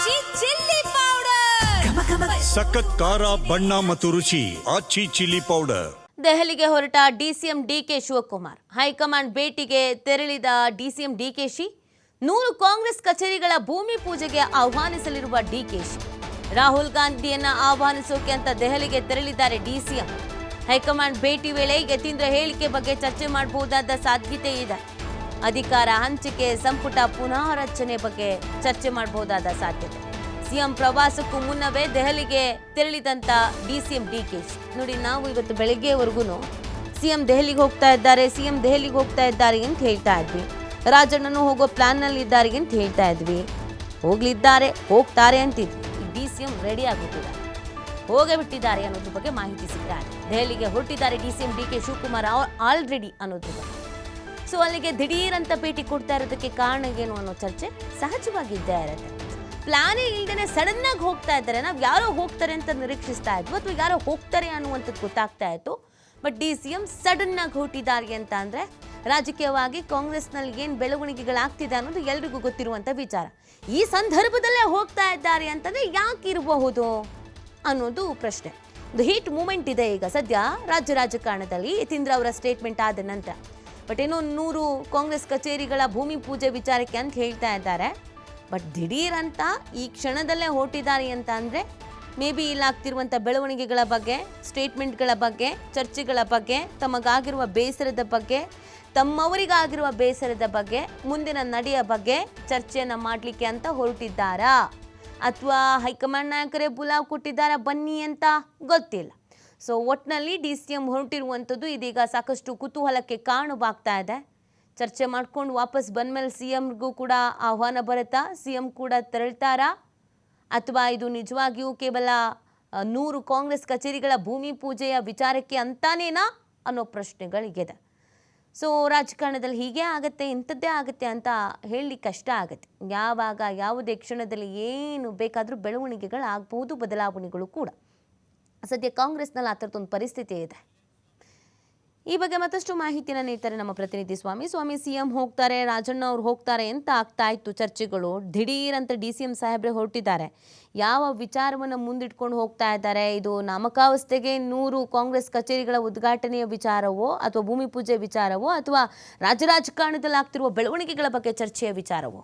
ಆಚಿ chilli powder ಸಖತ್ ಖಾರ ಬಣ್ಣ ಮತ್ತು ರುಚಿ ಆಚಿ ಚಿಲ್ಲಿ ಪೌಡರ್ ದೆಹಲಿಗೆ ಹೊರಟ ಡಿಸಿಎಂ ಡಿಕೆ ಶಿವಕುಮಾರ್. ಹೈಕಮಾಂಡ್ ಭೇಟಿಗೆ ತೆರಳಿದ ಡಿಸಿಎಂ ಡಿಕೆಶಿ ನೂರು ಕಾಂಗ್ರೆಸ್ ಕಚೇರಿಗಳ ಭೂಮಿ ಪೂಜೆಗೆ ಆಹ್ವಾನಿಸಲಿರುವ ಡಿಕೆಶಿ ರಾಹುಲ್ ಗಾಂಧಿಯನ್ನ ಆಹ್ವಾನಿಸೋಕೆ ಅಂತ ದೆಹಲಿಗೆ ತೆರಳಿದ್ದಾರೆ ಡಿಸಿಎಂ. ಹೈಕಮಾಂಡ್ ಭೇಟಿ ವೇಳೆ ಯತೀಂದ್ರ ಹೇಳಿಕೆ ಬಗ್ಗೆ ಚರ್ಚೆ ಮಾಡಬಹುದಾದ ಸಾಧ್ಯತೆ ಇದೆ. ಅಧಿಕಾರ ಹಂಚಿಕೆ ಸಂಪುಟ ಪುನಾರಚನೆ ಬಗ್ಗೆ ಚರ್ಚೆ ಮಾಡಬಹುದಾದ ಸಾಧ್ಯತೆ. ಸಿಎಂ ಪ್ರವಾಸಕ್ಕೂ ಮುನ್ನವೇ ದೆಹಲಿಗೆ ತೆರಳಿದಂತ ಡಿಸಿಎಂ ಕೆ ನೋಡಿ, ನಾವು ಇವತ್ತು ಬೆಳಗ್ಗೆವರೆಗೂ ಸಿಎಂ ದೆಹಲಿಗೆ ಹೋಗ್ತಾ ಇದ್ದಾರೆ, ಸಿಎಂ ದೆಹಲಿಗೆ ಹೋಗ್ತಾ ಇದ್ದಾರೆ ಅಂತ ಹೇಳ್ತಾ ಇದ್ವಿ. ರಾಜಣ್ಣನು ಹೋಗೋ ಪ್ಲಾನ್ನಲ್ಲಿ ಇದ್ದಾರೆ ಅಂತ ಹೇಳ್ತಾ ಇದ್ವಿ. ಹೋಗ್ಲಿದ್ದಾರೆ, ಹೋಗ್ತಾರೆ ಅಂತಿದ್ವಿ. ಡಿ ಸಿ ಎಂ ರೆಡಿ ಆಗುತ್ತಿಲ್ಲ ಹೋಗೇ ಬಿಟ್ಟಿದ್ದಾರೆ ಅನ್ನೋದ್ರ ಬಗ್ಗೆ ಮಾಹಿತಿ ಸಿಗ್ತಾರೆ ದೆಹಲಿಗೆ ಹೊರಟಿದ್ದಾರೆ D C D K Shivakumar already ಅನ್ನೋದ್ರ ಬಗ್ಗೆ. ಸೊ ಅಲ್ಲಿಗೆ ದಿಢೀರಂತ ಭೇಟಿ ಕೊಡ್ತಾ ಇರೋದಕ್ಕೆ ಕಾರಣ ಏನು ಅನ್ನೋ ಚರ್ಚೆ ಸಹಜವಾಗಿದ್ದೇ ಇರುತ್ತೆ. ಪ್ಲಾನೇ ಇಲ್ದೇನೆ ಸಡನ್ ಆಗಿ ಹೋಗ್ತಾ ಇದ್ದಾರೆ. ನಾವು ಯಾರೋ ಹೋಗ್ತಾರೆ ಅಂತ ನಿರೀಕ್ಷಿಸ್ತಾ ಇದ್ವು ಅಥವಾ ಯಾರೋ ಹೋಗ್ತಾರೆ ಅನ್ನುವಂಥದ್ದು ಗೊತ್ತಾಗ್ತಾ ಇತ್ತು. But D C M sudden ಆಗಿ ಹೊರಟಿದ್ದಾರೆ ಅಂತ ಅಂದರೆ ರಾಜಕೀಯವಾಗಿ ಕಾಂಗ್ರೆಸ್ನಲ್ಲಿ ಏನು ಬೆಳವಣಿಗೆಗಳಾಗ್ತಿದೆ ಅನ್ನೋದು ಎಲ್ರಿಗೂ ಗೊತ್ತಿರುವಂಥ ವಿಚಾರ. ಈ ಸಂದರ್ಭದಲ್ಲೇ ಹೋಗ್ತಾ ಇದ್ದಾರೆ ಅಂತಂದ್ರೆ ಯಾಕೆ ಇರಬಹುದು ಅನ್ನೋದು ಪ್ರಶ್ನೆ. ಒಂದು ಹೀಟ್ ಮೂಮೆಂಟ್ ಇದೆ ಈಗ. ಸದ್ಯ ರಾಜ್ಯ ರಾಜಕಾರಣದಲ್ಲಿ ಯತೀಂದ್ರ ಅವರ ಸ್ಟೇಟ್ಮೆಂಟ್ ಆದ ನಂತರ. ಬಟ್ ಏನೋ ನೂರು ಕಾಂಗ್ರೆಸ್ ಕಚೇರಿಗಳ ಭೂಮಿ ಪೂಜೆ ವಿಚಾರಕ್ಕೆ ಅಂತ ಹೇಳ್ತಾ ಇದ್ದಾರೆ. ಬಟ್ ದಿಢೀರ್ ಅಂತ ಈ ಕ್ಷಣದಲ್ಲೇ ಹೊರಟಿದ್ದಾರೆ ಅಂತ ಅಂದರೆ ಮೇ ಬಿ ಇಲ್ಲಾಗ್ತಿರುವಂಥ ಬೆಳವಣಿಗೆಗಳ ಬಗ್ಗೆ ಸ್ಟೇಟ್ಮೆಂಟ್ಗಳ ಬಗ್ಗೆ, ಚರ್ಚೆಗಳ ಬಗ್ಗೆ, ತಮಗಾಗಿರುವ ಬೇಸರದ ಬಗ್ಗೆ, ತಮ್ಮವರಿಗಾಗಿರುವ ಬೇಸರದ ಬಗ್ಗೆ, ಮುಂದಿನ ನಡೆಯ ಬಗ್ಗೆ ಚರ್ಚೆಯನ್ನು ಮಾಡಲಿಕ್ಕೆ ಅಂತ ಹೊರಟಿದ್ದಾರಾ? ಅಥವಾ ಹೈಕಮಾಂಡ್ ನಾಯಕರೇ ಬುಲಾವ್ ಕೊಟ್ಟಿದ್ದಾರಾ ಬನ್ನಿ ಅಂತ ಗೊತ್ತಿಲ್ಲ. ಸೊ ಒಟ್ಟಿನಲ್ಲಿ ಡಿ ಸಿ ಎಂ ಹೊರಟಿರುವಂಥದ್ದು ಇದೀಗ ಸಾಕಷ್ಟು ಕುತೂಹಲಕ್ಕೆ ಕಾರಣವಾಗ್ತಾ ಇದೆ. ಚರ್ಚೆ ಮಾಡ್ಕೊಂಡು ವಾಪಸ್ ಬಂದಮೇಲೆ ಸಿ ಎಂಗೂ ಕೂಡ ಆಹ್ವಾನ ಬರುತ್ತಾ? ಸಿ ಎಂ ಕೂಡ ತೆರಳ್ತಾರಾ? ಅಥವಾ ಇದು ನಿಜವಾಗಿಯೂ ಕೇವಲ ನೂರು ಕಾಂಗ್ರೆಸ್ ಕಚೇರಿಗಳ ಭೂಮಿ ಪೂಜೆಯ ವಿಚಾರಕ್ಕೆ ಅಂತಾನೇನಾ ಅನ್ನೋ ಪ್ರಶ್ನೆಗಳಿಗಿದೆ. ಸೊ ರಾಜಕಾರಣದಲ್ಲಿ ಹೀಗೆ ಆಗುತ್ತೆ, ಇಂಥದ್ದೇ ಆಗುತ್ತೆ ಅಂತ ಹೇಳಿ ಕಷ್ಟ ಆಗುತ್ತೆ. ಯಾವಾಗ, ಯಾವುದೇ ಕ್ಷಣದಲ್ಲಿ ಏನು ಬೇಕಾದರೂ ಬೆಳವಣಿಗೆಗಳು ಆಗ್ಬೋದು ಬದಲಾವಣೆಗಳು ಕೂಡ. ಸದ್ಯ ಕಾಂಗ್ರೆಸ್ನಲ್ಲಿ ಆ ಥರದ್ದೊಂದು ಪರಿಸ್ಥಿತಿ ಇದೆ. ಈ ಬಗ್ಗೆ ಮತ್ತಷ್ಟು ಮಾಹಿತಿನ ನೀಡ್ತಾರೆ ನಮ್ಮ ಪ್ರತಿನಿಧಿ ಸ್ವಾಮಿ. ಸ್ವಾಮಿ, ಸಿಎಂ ಹೋಗ್ತಾರೆ, ರಾಜಣ್ಣ ಅವ್ರು ಹೋಗ್ತಾರೆ ಅಂತ ಆಗ್ತಾ ಇತ್ತು ಚರ್ಚೆಗಳು. ದಿಢೀರ್ ಅಂತ ಡಿ ಸಿ ಎಂ ಸಾಹೇಬ್ರೆ ಹೊರಟಿದ್ದಾರೆ. ಯಾವ ವಿಚಾರವನ್ನು ಮುಂದಿಟ್ಕೊಂಡು ಹೋಗ್ತಾ ಇದ್ದಾರೆ? ಇದು ನಾಮಕಾವಸ್ಥೆಗೆ ನೂರು ಕಾಂಗ್ರೆಸ್ ಕಚೇರಿಗಳ ಉದ್ಘಾಟನೆಯ ವಿಚಾರವೋ, ಅಥವಾ ಭೂಮಿ ಪೂಜೆ ವಿಚಾರವೋ, ಅಥವಾ ರಾಜ್ಯ ರಾಜಕಾರಣದಲ್ಲಿ ಆಗ್ತಿರುವ ಬೆಳವಣಿಗೆಗಳ ಬಗ್ಗೆ ಚರ್ಚೆಯ ವಿಚಾರವೋ?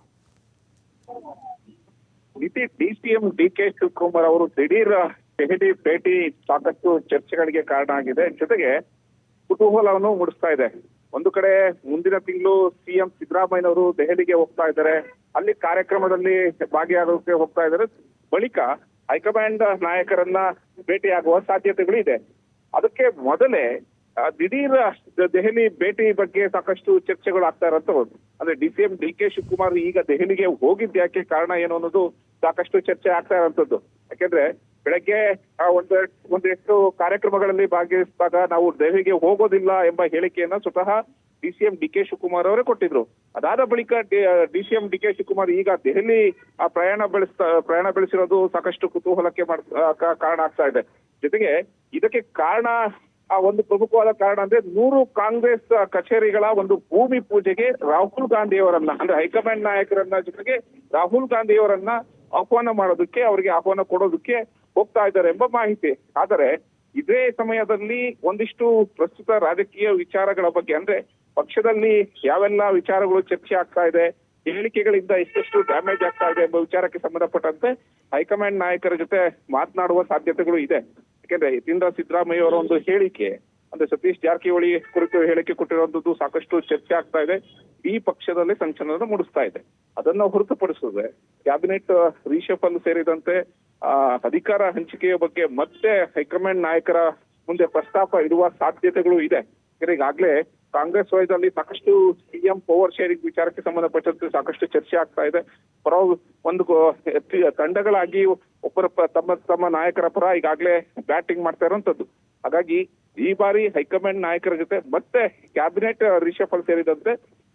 D DCM D K Shivakumar ಅವರು ದಿಢೀರ್ ದೆಹಲಿ ಭೇಟಿ ಸಾಕಷ್ಟು ಚರ್ಚೆಗಳಿಗೆ ಕಾರಣ ಆಗಿದೆ. ಜೊತೆಗೆ ಕುತೂಹಲವನ್ನು ಮೂಡಿಸ್ತಾ ಇದೆ. ಒಂದು ಕಡೆ ಮುಂದಿನ ತಿಂಗಳು ಸಿಎಂ ಸಿದ್ದರಾಮಯ್ಯನವರು ದೆಹಲಿಗೆ ಹೋಗ್ತಾ ಇದ್ದಾರೆ. ಅಲ್ಲಿ ಕಾರ್ಯಕ್ರಮದಲ್ಲಿ ಭಾಗಿಯಾಗೋಕೆ ಹೋಗ್ತಾ ಇದ್ದಾರೆ. ಬಳಿಕ ಹೈಕಮಾಂಡ್ ನಾಯಕರನ್ನ ಭೇಟಿಯಾಗುವ ಸಾಧ್ಯತೆಗಳು ಇದೆ. ಅದಕ್ಕೆ ಮೊದಲೇ ದಿಢೀರ್ ದೆಹಲಿ ಭೇಟಿ ಬಗ್ಗೆ ಸಾಕಷ್ಟು ಚರ್ಚೆಗಳು ಆಗ್ತಾ ಇರೋಂಥದ್ದು ಅಂದ್ರೆ D C M D K Shivakumar ಈಗ ದೆಹಲಿಗೆ ಹೋಗಿದ್ದ ಯಾಕೆ ಕಾರಣ ಏನು ಅನ್ನೋದು ಸಾಕಷ್ಟು ಚರ್ಚೆ ಆಗ್ತಾ ಇರೋಂಥದ್ದು ಯಾಕೆಂದ್ರೆ ಬೆಳಗ್ಗೆ ಒಂದು ಒಂದೆಷ್ಟು ಕಾರ್ಯಕ್ರಮಗಳಲ್ಲಿ ಭಾಗವಹಿಸಿದಾಗ ನಾವು ದೆಹಲಿಗೆ ಹೋಗೋದಿಲ್ಲ ಎಂಬ ಹೇಳಿಕೆಯನ್ನ ಸ್ವತಃ D C M D K Shivakumar ಅವರೇ ಕೊಟ್ಟಿದ್ರು. ಅದಾದ ಬಳಿಕ D C M D K Shivakumar ಈಗ ದೆಹಲಿ ಆ, ಪ್ರಯಾಣ ಬೆಳೆಸ್ತಾ ಪ್ರಯಾಣ ಬೆಳೆಸಿರೋದು ಸಾಕಷ್ಟು ಕುತೂಹಲಕ್ಕೆ ಕಾರಣ ಆಗ್ತಾ ಇದೆ. ಜೊತೆಗೆ ಇದಕ್ಕೆ ಕಾರಣ ಆ ಒಂದು ಪ್ರಮುಖವಾದ ಕಾರಣ ಅಂದ್ರೆ ನೂರು ಕಾಂಗ್ರೆಸ್ ಕಚೇರಿಗಳ ಒಂದು ಭೂಮಿ ಪೂಜೆಗೆ ರಾಹುಲ್ ಗಾಂಧಿಯವರನ್ನ ಅಂದ್ರೆ ಹೈಕಮಾಂಡ್ ನಾಯಕರನ್ನ ಜೊತೆಗೆ ರಾಹುಲ್ ಗಾಂಧಿಯವರನ್ನ ಆಹ್ವಾನ ಮಾಡೋದಕ್ಕೆ ಅವರಿಗೆ ಆಹ್ವಾನ ಕೊಡೋದಕ್ಕೆ ಹೋಗ್ತಾ ಇದ್ದಾರೆ ಎಂಬ ಮಾಹಿತಿ. ಆದರೆ ಇದೇ ಸಮಯದಲ್ಲಿ ಒಂದಿಷ್ಟು ಪ್ರಸ್ತುತ ರಾಜಕೀಯ ವಿಚಾರಗಳ ಬಗ್ಗೆ, ಅಂದ್ರೆ ಪಕ್ಷದಲ್ಲಿ ಯಾವೆಲ್ಲ ವಿಚಾರಗಳು ಚರ್ಚೆ ಆಗ್ತಾ ಇದೆ, ಹೇಳಿಕೆಗಳಿಂದ ಎಷ್ಟೆಷ್ಟು ಡ್ಯಾಮೇಜ್ ಆಗ್ತಾ ಇದೆ ಎಂಬ ವಿಚಾರಕ್ಕೆ ಸಂಬಂಧಪಟ್ಟಂತೆ ಹೈಕಮಾಂಡ್ ನಾಯಕರ ಜೊತೆ ಮಾತನಾಡುವ ಸಾಧ್ಯತೆಗಳು ಇದೆ. ಯಾಕೆಂದ್ರೆ ಯತೀಂದ್ರ ಸಿದ್ದರಾಮಯ್ಯ ಅವರ ಒಂದು ಹೇಳಿಕೆ, ಅಂದ್ರೆ ಸತೀಶ್ ಜಾರಕಿಹೊಳಿ ಕುರಿತು ಹೇಳಿಕೆ ಕೊಟ್ಟಿರುವಂತದ್ದು ಸಾಕಷ್ಟು ಚರ್ಚೆ ಆಗ್ತಾ ಇದೆ. ಈ ಪಕ್ಷದಲ್ಲಿ ಸಂಚಲನ ಮೂಡಿಸ್ತಾ ಇದೆ. ಅದನ್ನ ಹೊರತುಪಡಿಸಿದ್ರೆ, ಕ್ಯಾಬಿನೆಟ್ ರೀಶಫಲ್ ಸೇರಿದಂತೆ ಅಧಿಕಾರ ಹಂಚಿಕೆಯ ಬಗ್ಗೆ ಮತ್ತೆ ಹೈಕಮಾಂಡ್ ನಾಯಕರ ಮುಂದೆ ಪ್ರಸ್ತಾಪ ಇಡುವ ಸಾಧ್ಯತೆಗಳು ಇದೆ. ಈಗಾಗಲೇ ಕಾಂಗ್ರೆಸ್ ವಯದಲ್ಲಿ ಸಾಕಷ್ಟು ಸಿಎಂ ಪವರ್ ಶೇರಿಂಗ್ ವಿಚಾರಕ್ಕೆ ಸಂಬಂಧಪಟ್ಟಂತೆ ಸಾಕಷ್ಟು ಚರ್ಚೆ ಆಗ್ತಾ ಇದೆ. ಪರ, ಒಂದು ತಂಡಗಳಾಗಿ ಒಬ್ಬರ ತಮ್ಮ ತಮ್ಮ ನಾಯಕರ ಪರ ಈಗಾಗಲೇ ಬ್ಯಾಟಿಂಗ್ ಮಾಡ್ತಾ ಇರುವಂತದ್ದು ಹಾಗಾಗಿ ಈ ಬಾರಿ ಹೈಕಮಾಂಡ್ ನಾಯಕರ ಜೊತೆ ಮತ್ತೆ ಕ್ಯಾಬಿನೆಟ್ ರಿಷಫಲ್ ಸೇರಿದಂತೆ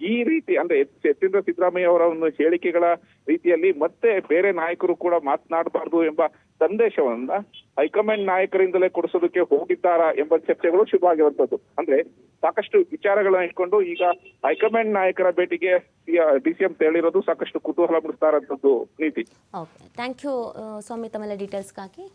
ಈ ರೀತಿ ಅಂದ್ರೆ ಯತೀಂದ್ರ ಸಿದ್ದರಾಮಯ್ಯ ಅವರ ಒಂದು ಹೇಳಿಕೆಗಳ ರೀತಿಯಲ್ಲಿ ಮತ್ತೆ ಬೇರೆ ನಾಯಕರು ಕೂಡ ಮಾತನಾಡಬಾರದು ಎಂಬ ಸಂದೇಶವನ್ನ ಹೈಕಮಾಂಡ್ ನಾಯಕರಿಂದಲೇ ಕೊಡಿಸೋದಕ್ಕೆ ಹೋಗಿದ್ದಾರಾ ಎಂಬ ಚರ್ಚೆಗಳು ಶುರುವಾಗಿರುವಂತದ್ದು ಅಂದ್ರೆ ಸಾಕಷ್ಟು ವಿಚಾರಗಳನ್ನ ಇಟ್ಕೊಂಡು ಈಗ ಹೈಕಮಾಂಡ್ ನಾಯಕರ ಭೇಟಿಗೆ ಡಿಸಿಎಂ ಹೇಳಿರೋದು ಸಾಕಷ್ಟು ಕುತೂಹಲ ಮೂಡಿಸ್ತಾ ಇರೋಂಥದ್ದು ನೀತಿ. ಥ್ಯಾಂಕ್ ಯು ಸ್ವಾಮಿ, ತಮ್ಮೆಲ್ಲ ಡೀಟೇಲ್ಸ್ಗಾಗಿ